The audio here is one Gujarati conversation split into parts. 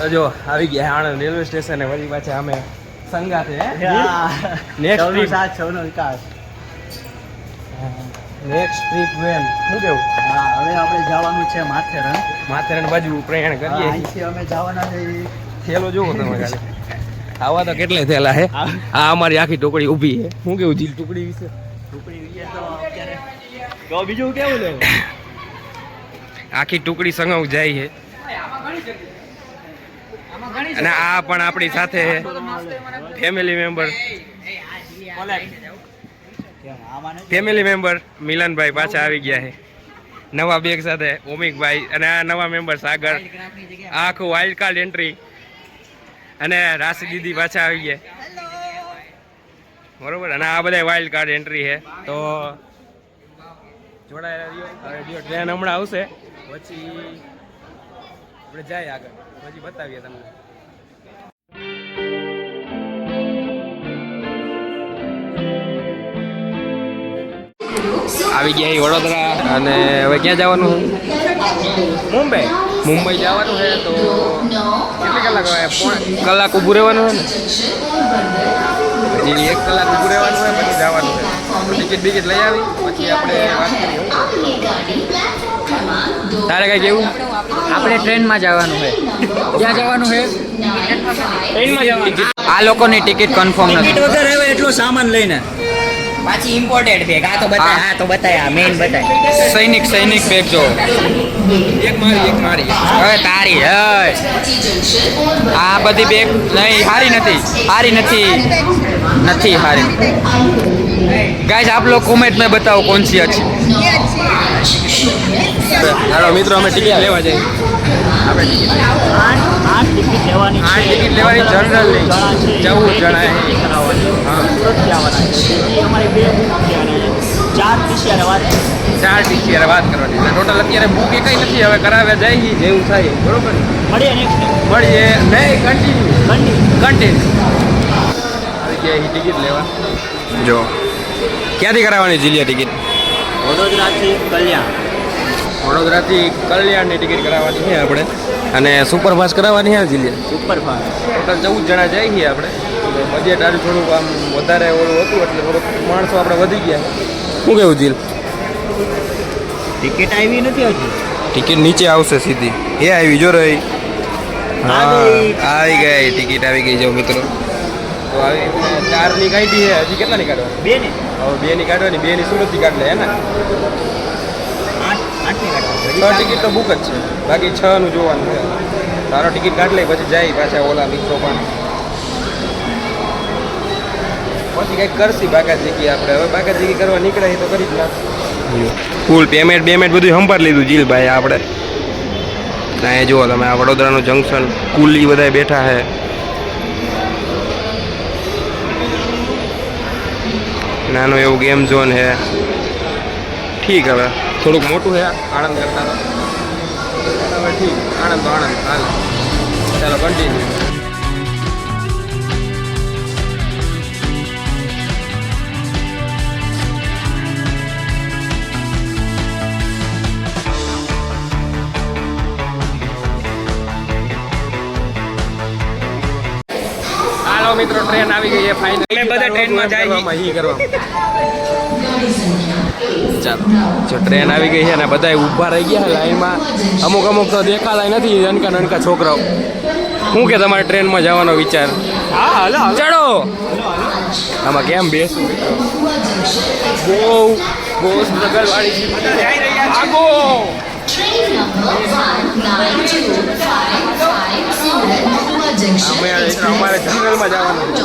તો જો આવી ગયા આણંદ રેલવે સ્ટેશન વળી પાછા અમે સંગાથે નેક્સ્ટ ટ્રીપ સાત છ નો વિકાસ. નેક્સ્ટ ટ્રીપ વેન શું કેવું? હા હવે આપણે જવાનું છે માથેરણ. માથેરાન બાજુ પ્રયાણ કરીએ. અહીંથી અમે જવાના છે. થેલો જોવો તમે ખાલી. આવા તો કેટલે થેલા હે. આ અમારી આખી ટુકડી ઊભી છે. શું કેવું જીલ ટુકડી વિશે? ટુકડી વિશે તો અત્યારે તો બીજું કેવું લે આખી ટુકડી સંગવ જાય છે. અને આ પણ આપણી સાથે ફેમિલી મેમ્બર ફેમિલી મેમ્બર મિલનભાઈ પાછા આવી ગયા છે. નવા બેગ સાથે ઓમિકભાઈ અને આ નવા મેમ્બર સાગર. આખું વાઇલ્ડ કાર્ડ એન્ટ્રી અને રાશિ દીદી પાછા આવી ગયા. બરોબર? અને આ બધા વાઇલ્ડ કાર્ડ એન્ટ્રી છે. તો જોડાયેલા ટ્રેન હમણાં આવશે, પછી આપણે જાય આગળ. પછી બતાવીએ તમને. આવી ગયા વડોદરા અને હવે ક્યાં જવાનું? મુંબઈ. મુંબઈ જવાનું છે તો કેટલી કલાક કલાક ઊભું રહેવાનું છે ને? હજી એક કલાક ઊભું રહેવાનું હોય પછી જવાનું છે. ટિકિટ બિકિટ લઈ આવી, પછી આપણે વાત કરીએ. તારે કઈ કેવું? આપણે ટ્રેનમાં જવાનું છે. ક્યાં જવાનું છે? ટ્રેનમાં જવાનું. આ લોકોની ટિકિટ કન્ફર્મ નથી. ટિકિટ વગર આવ્યો એટલો સામાન લઈને. પાછી ઇમ્પોર્ટેડ બેગ આ તો બતાય આ તો બતાય આ મેઈન બતાય. સૈનિક સૈનિક બેગ જો. એક મારી એક મારી. હવે તારી હય આ બધી બેગ નહીં હારી નથી. હારી નથી. નથી હારી. ગાઈઝ આપ લોગ કોમેન્ટ મેં બતાવો કોણ સી અચ્છી હાલો મિત્રો અમે ટિકિટ લેવા જઈએ. આઠ આઠ ટિકિટ લેવાની આઠ ટિકિટ લેવાની જનરલની ચૌદ જણા છે. હા. સુરતથી આવવાના છે. તેથી અમારી બે ચાર ટીસીઆર વાત ચાર ટીસી હારે વાત કરવાની ટોટલ અત્યારે બુક એ કઈ નથી. હવે કરાવે જાય જેવું થાય. બરોબર? મળીએ નેક્સ્ટ મળીએ. નહીં કન્ટિન્યુ કન્ટિન્યુ ટિકિટ લેવા. જો. ક્યાંથી કરાવવાની જીલિયા ટિકિટ? વડોદરાથી કલ્યાણ. વડોદરાથી કલ્યાણની ટિકિટ કરાવવાની છે આપણે. અને સુપરફાસ્ટ કરાવવાની છે સુપર સુપરફાસ્ટ. ટોટલ ચૌદ જણા જઈએ છીએ આપણે. બજેટ આજે થોડુંક આમ વધારે ઓલું હતું એટલે થોડુંક માણસો આપણે વધી ગયા. શું કેવું જીલ ટિકિટ આવી નથી હજી? ટિકિટ નીચે આવશે સીધી. એ આવી જો રહી. હા આવી. ગઈ ટિકિટ આવી ગઈ જો મિત્રો. તો આવી ચારની કાઢી છે. હજી કેટલાની કાઢવાની? બે ની હવે બે ની કાઢવાની બે ની સુરતથી કાઢ લે હે ને? છ ટિકિટ તો બુક જ છે. બાકી છ નું જોવાનું છે. તારો ટિકિટ કાઢ લે પછી જાય પાછા ઓલા મિત્રો પણ. પછી કંઈક કરશી બાકાજીકી આપણે. હવે બાકાજીકી કરવા નીકળે તો કરી જ નાખ ફૂલ પેમેન્ટ પેમેન્ટ બધું સંભાળ લીધું જીલભાઈ આપણે. અહીંયા જુઓ તમે આ વડોદરાનું જંકશન કુલી બધા બેઠા છે નાનું એવું ગેમ ઝોન છે ઠીક હવે. થોડુંક મોટું છે આણંદ કરતા તો. હવે ઠીક આણંદ તો આણંદ. હાલ. ચાલો કન્ટિન્યુ હાલો મિત્રો ટ્રેન આવી ગઈ છે ફાઇનલ અમે બધા ટ્રેનમાં જાય ઈ કરવા ચાલો. જો ટ્રેન આવી ગઈ છે ને બધા ઊભા રહી ગયા લાઈનમાં. અમુક અમુક તો દેખાતા નથી નનકા નનકા છોકરાઓ. શું કે તમારે ટ્રેનમાં જવાનો વિચાર? ચડો. આમાં કેમ બેસું બહુ બહુ સ્ટ્રગલ આગો. અમારે જંગલમાં જવાનું છે.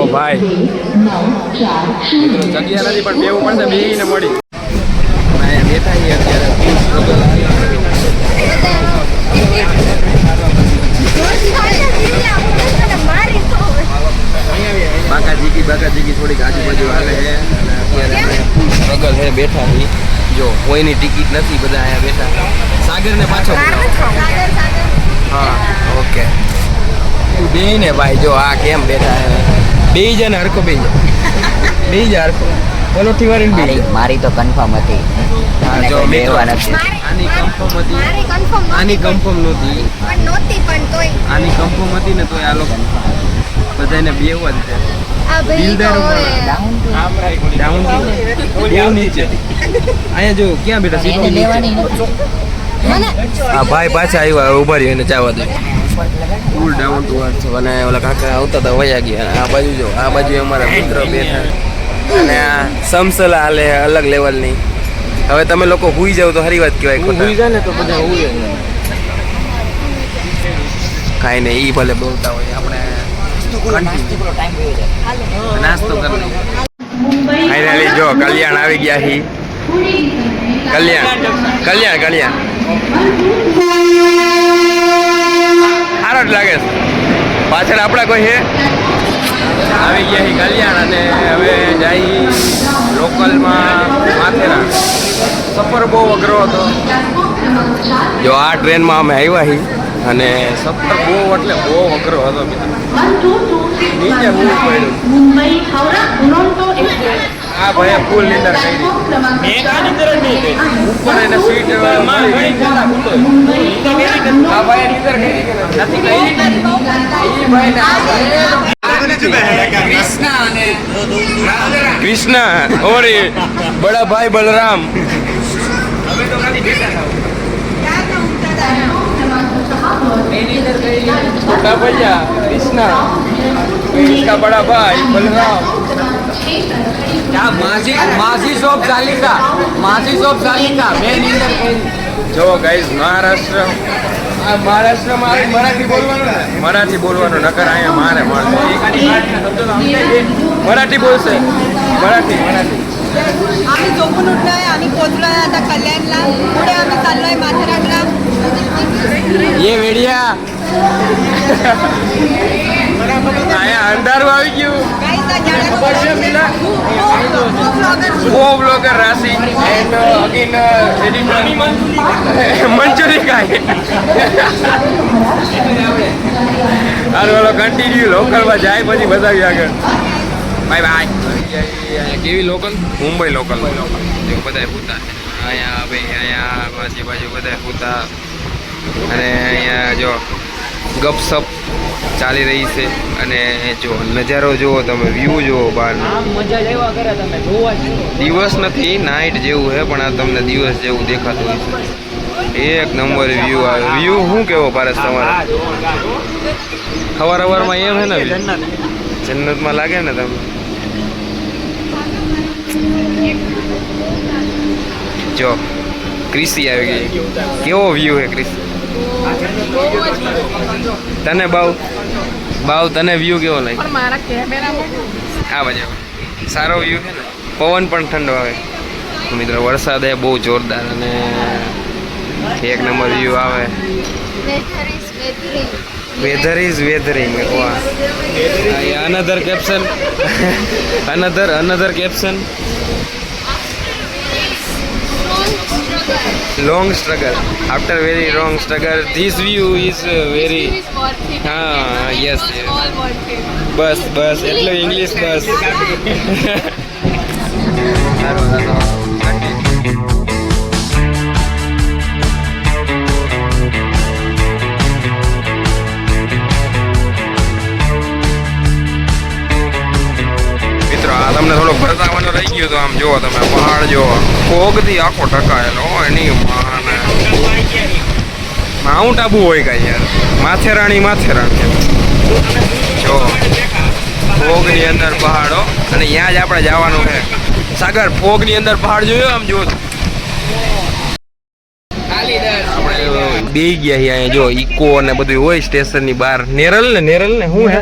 ઓ ભાઈ. મિત્રો જગ્યા નથી પણ બેવું પડશે બેહીને મળી. અહીંયા બેઠા છીએ અત્યારે. બાકા જીકી બાકા જીકી થોડીક આજુબાજુ હાલે છે. અને અત્યારે સ્ટ્રગલ છે બેઠા છીએ. જો કોઈની ટિકિટ નથી બધા અહીંયા બેઠા સાગરને પાછો હા ઓકે. તું બે ને ભાઈ જો આ કેમ બેઠા છે? બે જ ને હરખો બે બે જ હરખો. પલોઠી વાળી બી મારી તો કન્ફર્મ હતી. જો મિત્રો. નથી. આની કન્ફર્મ હતી. આની કન્ફર્મ નહોતી. પણ નહોતી પણ તોય. આની કન્ફર્મ હતી ને તોય આ લોકો બધાને બેવા જ છે આ ભાઈ જો પાછા આવ્યા ઊભા રહી એને ચાવા દે. ફૂલ ડાઉન ટુ અર્થ અને ઓલા કાકા આવતા હતા વયા ગયા. આ બાજુ જો આ બાજુ અમારા મિત્ર બેઠા. અને આ સમસલા હાલે અલગ લેવલની હવે તમે લોકો હુઈ જાવ તો હરી વાત કહેવાય હુઈ જાય ને તો બધા હુઈ કાંઈ નહીં ઈ ભલે બોલતા હોય. આપણે નાસ્તો કરી ફાઇનલી જો કલ્યાણ આવી ગયા હી. કલ્યાણ કલ્યાણ કલ્યાણ. સારો જ લાગે છે. પાછળ આપણા કોઈ છે? આવી ગયા હી કલ્યાણ અને હવે જાય લોકલમાં માથેરા સફર બહુ અઘરો હતો. જો આ ટ્રેનમાં અમે આવ્યા હી અને સફર બહુ એટલે બહુ અઘરો હતો મિત્રો. નીચે હું પડ્યું. મુંબઈ હાવડા ઉનોન્ટો એક્સપ્રેસ. આ ભાઈ ફૂલ નીંદર કરી મેં કા જ નહીં ઉપર એને સ્વીટમાં ઘણી ખરા હતો આ ભાઈ નીંદર કરી નથી કરી એ ભાઈ. ના કૃષ્ણ ઓરી બડા ભાઈ બલરામ. હવે તો ખાલી ભેગા કૃષ્ણ બડા ભાઈ બલરામ. बलराम માસી માસી શોપ ચાલીસા માસી શોપ ચાલીસા મેં નીંદર કરી જો ગાઈઝ મહારાષ્ટ્ર આ મહારાષ્ટ્રમાં આવી મરાઠી બોલવાનું ને મરાઠી બોલવાનું નકર અહીંયા મારે મળશે મરાઠી બોલશે मराठी मराठी आम्ही झोपून उठलोय आम्ही पोहोचलोय आता कल्याणला पुढे आम्ही चाललोय माथेरानला ये વેડિયા અહીંયા અંધારું આવી હાલો હાલો કન્ટિન્યુ લોકલમાં જાય પછી બતાવી આગળ. બાય બાય કેવી લોકલ મુંબઈ લોકલ જો બધા પૂતા અહીંયા ભાઈ અહીંયા બાજુ બાજુ બધા પૂતા અને અહીંયા જો ગપસપ ચાલી રહી છે. અને જો નજારો જુઓ તમે વ્યૂ જુઓ બહાર મજા લેવા કરે તમે જોવા જ દિવસ નથી નાઇટ જેવું છે પણ આ તમને દિવસ જેવું દેખાતું હોય છે. એક નંબર વ્યૂ આવે. વ્યૂ શું કેવો પારસ તમારે? સવાર સવારમાં એમ હે ને? જન્નતમાં લાગે ને તમે જો ક્રિસી આવી ગઈ. કેવો વ્યૂ હે ક્રિસી તને બાવ બાવ તને વ્યૂ કેવો લાગે મારા કેમેરામાં આ બાજુ. સારો વ્યૂ છે ને? પવન પણ ઠંડો આવે. મિત્રો વરસાદ એ બહુ જોરદાર અને એક નંબર વ્યૂ આવે. Weather is weathering another caption another another caption Struggle. Long struggle after very long struggle this view is very is. હા યસ. બસ બસ એટલું ઇંગ્લિશ બસ સારું સારું ગયો તો આમ જોવો તમે પહાડ જોવો કોગથી આખો ટકાયેલો હો, એની માને. માઉન્ટ આબુ હોય કાંઈ યાર. માથેરાણી માથેરાણી. જો ફોગની અંદર પહાડો અને ત્યાં જ આપણે જવાનું છે. સાગર ફોગની અંદર પહાડ જોયો આમ જો? આપણે બે ગયા અહીંયા જો ઇકો ને બધું હોય સ્ટેશનની બહાર. નેરલ ને નેરલ ને શું હે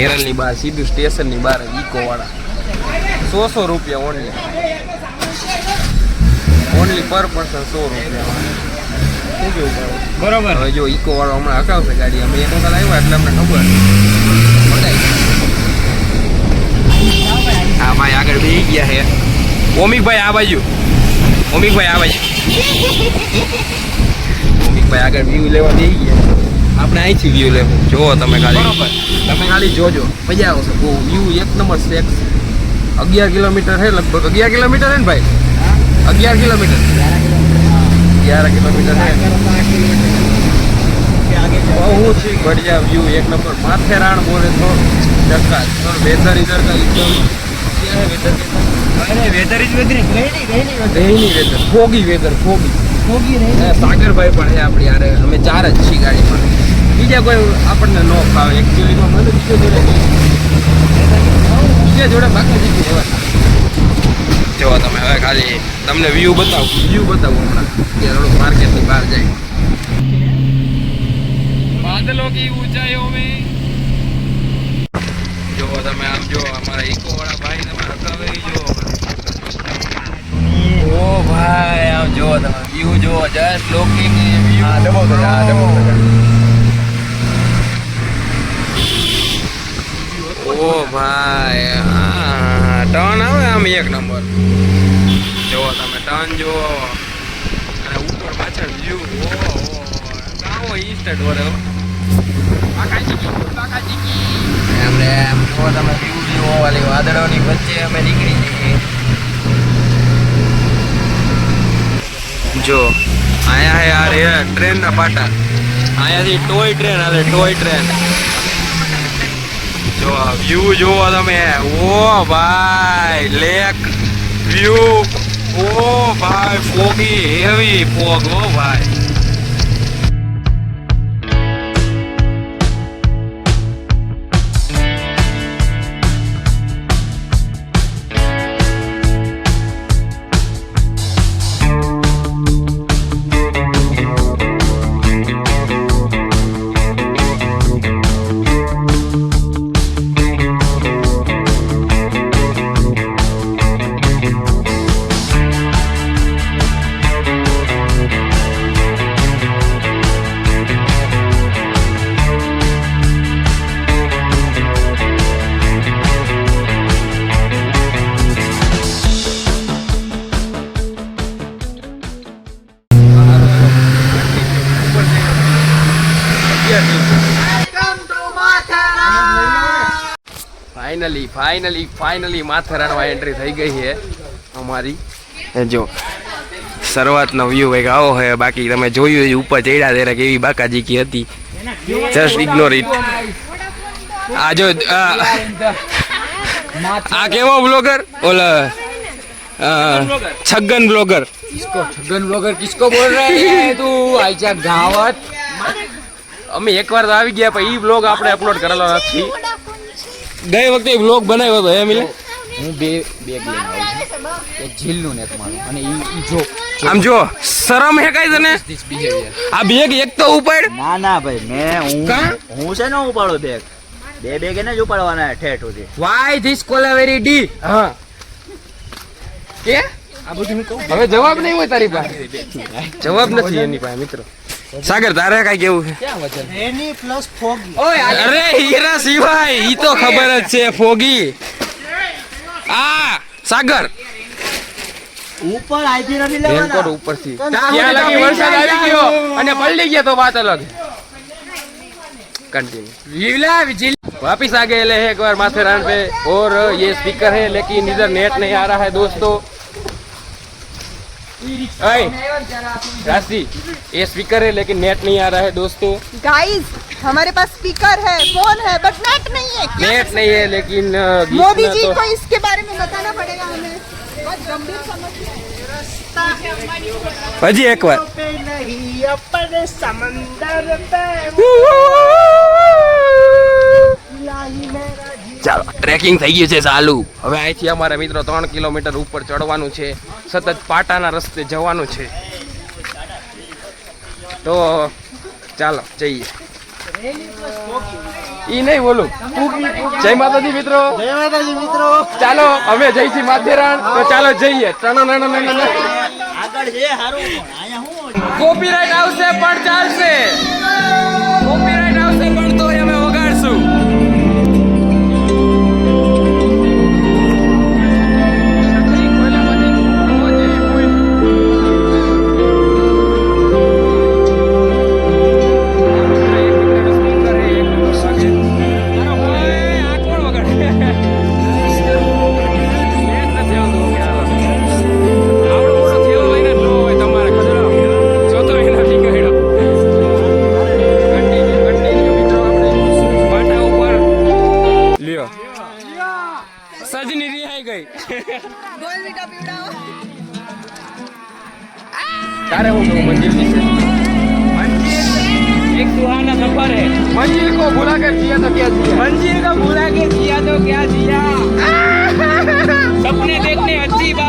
નેરલની બહાર સીધું સ્ટેશનની બહાર ઇકો વાળા સો સો રૂપિયા ઓનલી ઓનલી પર પર્સન સો રૂપિયા. બરોબર. હવે જો ઇકો વાળો હમણાં હકાવશે ગાડી અમે એક વખત આવ્યા એટલે અમને ખબર. હા ભાઈ આગળ બે ગયા છે. ઓમિકભાઈ આ બાજુ. ઓમિકભાઈ આ બાજુ. ઓમિકભાઈ આગળ વ્યૂ લેવા બે ગયા આપણે અહીંથી વ્યૂ લેવું. જુઓ તમે ખાલી. તમે ખાલી જોજો. મજા આવશે. બહુ વ્યૂ એક નંબર સેક્સ અગિયાર કિલોમીટર છે લગભગ. અગિયાર કિલોમીટર છે ને ભાઈ? અગિયાર કિલોમીટર. અગિયાર કિલોમીટર છે બહુ જ બઢિયા વ્યૂ એક નંબર. માથેરાણ બોલે તો ધક્કા તો વેધર ઇધર કા એકદમ વેધર ઇઝ વેધર રેની પણ છે આપણી યારે અમે ચાર જ છીએ ગાડી પર બીજા કોઈ આપણને ન ફાવે. એકચ્યુઅલીમાં મને બીજો જોડે બીજા જોડે બાકી જીતી એવા જો તમે હવે ખાલી તમને વ્યૂ બતાવું. વ્યૂ બતાવું હમણાં કે થોડુંક માર્કેટની બહાર જાય. બાદલો કી ઊંચાઈઓ મેં. જો તમે આમ જો અમારા ઇકો વાળા ભાઈ તમે હકાવે ઈ જો. ઓ ભાઈ આમ જો તમે વ્યૂ જો જસ્ટ લુકિંગ વ્યૂ આ ડબો તો ડબો ઓ ભાઈ ટર્ન આવે આમ એક નંબર. જોવો તમે ટર્ન જુઓ. અને ઉપર પાછળ વ્યૂ ઓ કાવો ઇન્સ્ટન્ટ વરે એમને એમ જો તમે વ્યૂ જુઓ વાલી વાદળોની વચ્ચે અમે નીકળી જઈએ જો અહીંયા હે યાર એ ટ્રેનના પાટા. અહીંયાથી ટોય ટ્રેન હાલે ટોય ટ્રેન જો વ્યૂ જુઓ તમે. ઓ ભાઈ લેક વ્યૂ ઓ ભાઈ, ફોગી હેવી ફોગ ઓ ભાઈ. ફાઇનલી ફાઇનલી ફાઇનલી માથેરાનમાં એન્ટ્રી થઈ ગઈ છે અમારી. જો શરૂઆતનો વ્યૂ કંઈક આવો હોય બાકી તમે જોયું એ ઉપર ચડ્યા ત્યારે કેવી બાકાજીકી હતી. જસ્ટ ઇગ્નોર ઇટ આ જો આ આ કેવો બ્લોગર ઓલા છગન બ્લોગર છગન બ્લોગર કિસકો બોલ રહે તું? આઈચા ગાવત. અમે એકવાર તો આવી ગયા પણ ઈ બ્લોગ આપણે અપલોડ કરેલો નથી. ગઈ વખતે બ્લોગ બનાવ્યો હતો એમ એટલે હું બે બેગ લઈને આવું છું એક ઝીલનું ને એક મારું. અને ઈ જો આમ જો શરમ હે કઈ તને? આ બેગ એક તો ઉપાડ. ના ના ભાઈ મેં હું? હું છે ને ઉપાડો બેગ બે બેગ એને જ ઉપાડવાના ઠેઠ સુધી. વાય ધીસ કોલાવેરી ડી હા. કે? આ બધું હું કહું હવે જવાબ નહીં હોય તારી પાસે. જવાબ નથી એની પાસે મિત્રો. સાગર તારે કઈ કેવું છે ક્યાં વચન એની પ્લસ ફોગી ઓય આ અરે હીરા સિવાય ઈ તો ખબર જ છે ફોગી આ સાગર ઉપર આઈથી નથી રેનકોટ લેવાના ઉપરથી ત્યાં લગી વરસાદ આવી ગયો અને પલટી ગયા તો વાત અલગ कंटिन्यू વિવલા વિજિલ वापिस आ गए ले हैं एक बार माथेरान पे और ये स्पीकर है लेकिन इधर नेट नहीं आ रहा है दोस्तों अय राशि ये स्पीकर है लेकिन नेट नहीं आ रहा है दोस्तों। गाइस हमारे पास स्पीकर है फ़ोन है बट नेट नहीं है क्या नेट नहीं है लेकिन मोदी जी तो को इसके बारे में बताना पड़ेगा हमें। बहुत गंभीर समस्या है। हजी एक बार। ચાલો. ટ્રેકિંગ થઈ ગયું છે ચાલુ. હવે અહીંથી અમારા મિત્રો ત્રણ કિલોમીટર ઉપર ચડવાનું છે. સતત પાટાના રસ્તે જવાનું છે. તો ચાલો જઈએ. ઈ નહીં બોલું. જય માતાજી મિત્રો. જય માતાજી મિત્રો. ચાલો અમે જઈશું માથેરાન તો ચાલો જઈએ. આગળ છે હારું. અહીંયા હું કોપીરાઇટ આવશે પણ ચાલશે. સજની રિહાઈ ગઈ. બોલ મીઠા પીવડાવો. ક્યારે હું છું મંજિલ એક સુહાના સફર હે. મંજિલ કો ભૂલા કે જીયા તો ક્યાં જીયા? મંજિલ કો ભૂલા કે જીયા તો ક્યાં જીયા? સપને દેખને અચ્છી બાત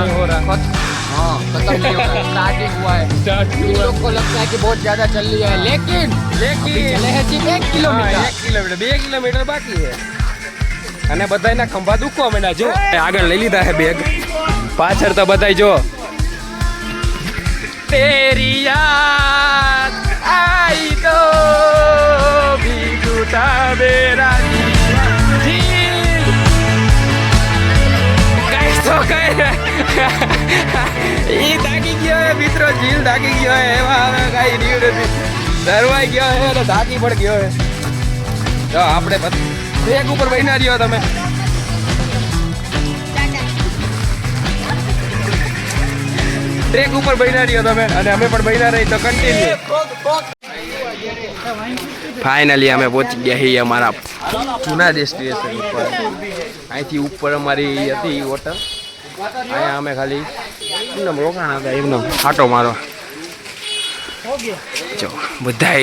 नहीं हो रहा हाँ खत्म नहीं हुआ स्टार्टिंग हुआ है स्टार्ट इन लोग को लगता है कि बहुत ज्यादा चल रही है लेकिन लेकिन अभी चले हैं सिर्फ एक હા, किलोमीटर એક કિલોમીટર બે કિલોમીટર બાકી છે અને બધાયના ખંભા દુખવા માંડ્યા જો આગળ લઈ લીધા છે બેગ પાછળ તો બધાય જો તેરી યાદ આઈ તો ભી ટૂટા ઈ થાકી ગયો હે મિત્રો, જીલ થાકી ગયો હે, એમાં હવે કઈ રહ્યું નથી. દરવાઈ ગયો હે અને થાકી પણ ગયો હે. તો આપણે ટ્રેક ઉપર બેઠા રહ્યો તમે. ટ્રેક ઉપર બેઠા રહ્યો તમે, અને અમે પણ બેઠા રહી, તો કન્ટિન્યુ ફાઇનલી અમે પહોંચી ગયા છીએ અમારા જૂના ડેસ્ટિનેશન ઉપર. અહીંથી ઉપર અમારી હતી હોટલ અહીંયા અમે ખાલી એમને રોકાણ હતા એમને ફાટો મારો. જો, બધા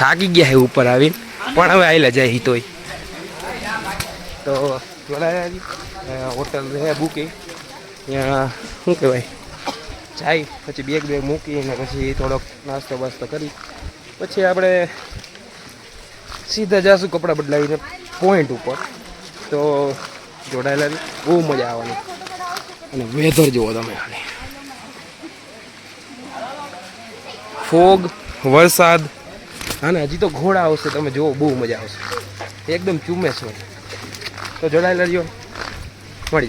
થાકી ગયા છે ઉપર આવીને પણ હવે આવેલા જાય તોય. તો હોટલ છે બુકિંગ ત્યાં શું કહેવાય? જાય પછી બેગ બેગ મૂકીને પછી થોડોક નાસ્તો બાસ્તો કરી. પછી આપણે સીધા જશું કપડાં બદલાવીને પોઈન્ટ ઉપર. તો જોડાયેલા બહુ મજા આવવાની. અને વેધર જુઓ તમે ખાલી. ફોગ, વરસાદ. અને હજી તો ઘોડા આવશે, તમે જુઓ, બહુ મજા આવશે. એકદમ ચુમેશ હોય તો જોડાયેલા રહ્યો. મળી.